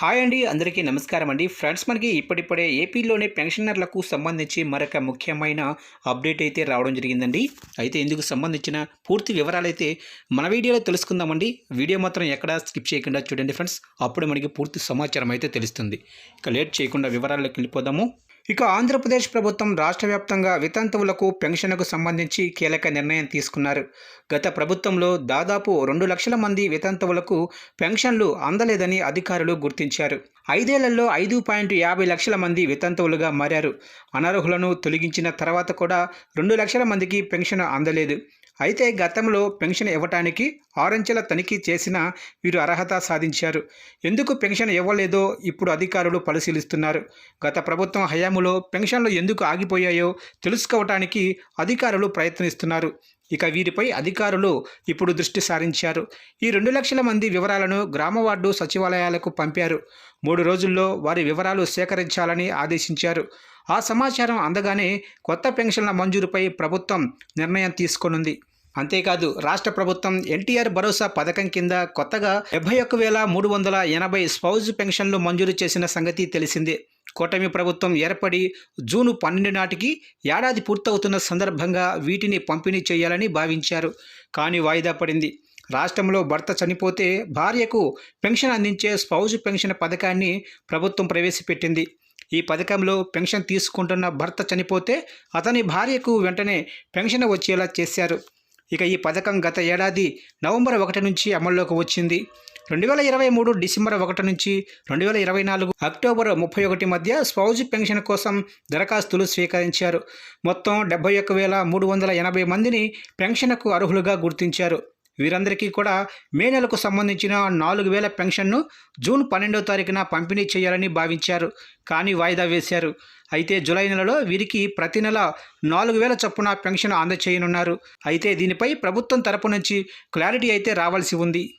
Hi అండి అందరికీ నమస్కారం అండి. ఫ్రెండ్స్ మనకి ఇప్పుడిప్పుడే ఏపీలోనే పెన్షనర్లకు సంబంధించి మరొక ముఖ్యమైన అప్డేట్ అయితే రావడం జరిగిందండి. అయితే ఇందుకు సంబంధించిన పూర్తి వివరాలు అయితే మన వీడియోలో తెలుసుకుందామండి. వీడియో మాత్రం ఎక్కడా స్కిప్ చేయకుండా చూడండి ఫ్రెండ్స్. అప్పుడు మనకి పూర్తి సమాచారం అయితే తెలుస్తుంది. ఇక లేట్ చేయకుండా వివరాల్లోకి వెళ్ళిపోదాము. ఇక ఆంధ్రప్రదేశ్ ప్రభుత్వం రాష్ట్ర వ్యాప్తంగా వితంతువులకు పెన్షన్కు సంబంధించి కీలక నిర్ణయం తీసుకున్నారు. గత ప్రభుత్వంలో దాదాపు రెండు లక్షల మంది వితంతువులకు పెన్షన్లు అందలేదని అధికారులు గుర్తించారు. ఐదేళ్ళలో ఐదు పాయింట్ యాభై లక్షల మంది వితంతువులుగా మారారు. అనర్హులను తొలగించిన తర్వాత కూడా రెండు లక్షల మందికి పెన్షన్ అందలేదు. అయితే గతంలో పెన్షన్ ఇవ్వటానికి ఆరంచెల తనిఖీ చేసిన వీరు అర్హత సాధించారు. ఎందుకు పెన్షన్ ఇవ్వలేదో ఇప్పుడు అధికారులు పరిశీలిస్తున్నారు. గత ప్రభుత్వం హయాములో పెన్షన్లు ఎందుకు ఆగిపోయాయో తెలుసుకోవటానికి అధికారులు ప్రయత్నిస్తున్నారు. ఇక వీరిపై అధికారులు ఇప్పుడు దృష్టి సారించారు. ఈ రెండు లక్షల మంది వివరాలను గ్రామ వార్డు సచివాలయాలకు పంపారు. మూడు రోజుల్లో వారి వివరాలు సేకరించాలని ఆదేశించారు. ఆ సమాచారం అందగానే కొత్త పెన్షన్ల మంజూరుపై ప్రభుత్వం నిర్ణయం తీసుకోనుంది. అంతేకాదు రాష్ట్ర ప్రభుత్వం ఎన్టీఆర్ భరోసా పథకం కింద కొత్తగా డెబ్బై ఒక్క వేల మూడు వందల ఎనభై స్పౌజ్ పెన్షన్లు మంజూరు చేసిన సంగతి తెలిసిందే. కూటమి ప్రభుత్వం ఏర్పడి జూను పన్నెండు నాటికి ఏడాది పూర్తవుతున్న సందర్భంగా వీటిని పంపిణీ చేయాలని భావించారు. కానీ వాయిదా పడింది. రాష్ట్రంలో భర్త చనిపోతే భార్యకు పెన్షన్ అందించే స్పౌజ్ పెన్షన్ పథకాన్ని ప్రభుత్వం ప్రవేశపెట్టింది. ఈ పథకంలో పెన్షన్ తీసుకుంటున్న భర్త చనిపోతే అతని భార్యకు వెంటనే పెన్షన్ వచ్చేలా చేశారు. ఇక ఈ పథకం గత ఏడాది నవంబర్ ఒకటి నుంచి అమల్లోకి వచ్చింది. రెండు వేల ఇరవై మూడు డిసెంబర్ ఒకటి నుంచి రెండు వేల ఇరవై నాలుగు అక్టోబర్ ముప్పై ఒకటి మధ్య స్పౌజ్ పెన్షన్ కోసం దరఖాస్తులు స్వీకరించారు. మొత్తం డెబ్బై ఒక్క వేల మూడు వందల ఎనభై మందిని పెన్షన్కు అర్హులుగా గుర్తించారు. వీరందరికీ కూడా మే నెలకు సంబంధించిన నాలుగు వేల పెన్షన్ను జూన్ పన్నెండవ తారీఖున పంపిణీ చేయాలని భావించారు. కానీ వాయిదా వేశారు. అయితే జూలై నెలలో వీరికి ప్రతి నెల నాలుగు వేల చొప్పున పెన్షన్ అందచేయనున్నారు. అయితే దీనిపై ప్రభుత్వం తరపు నుంచి క్లారిటీ అయితే రావాల్సి ఉంది.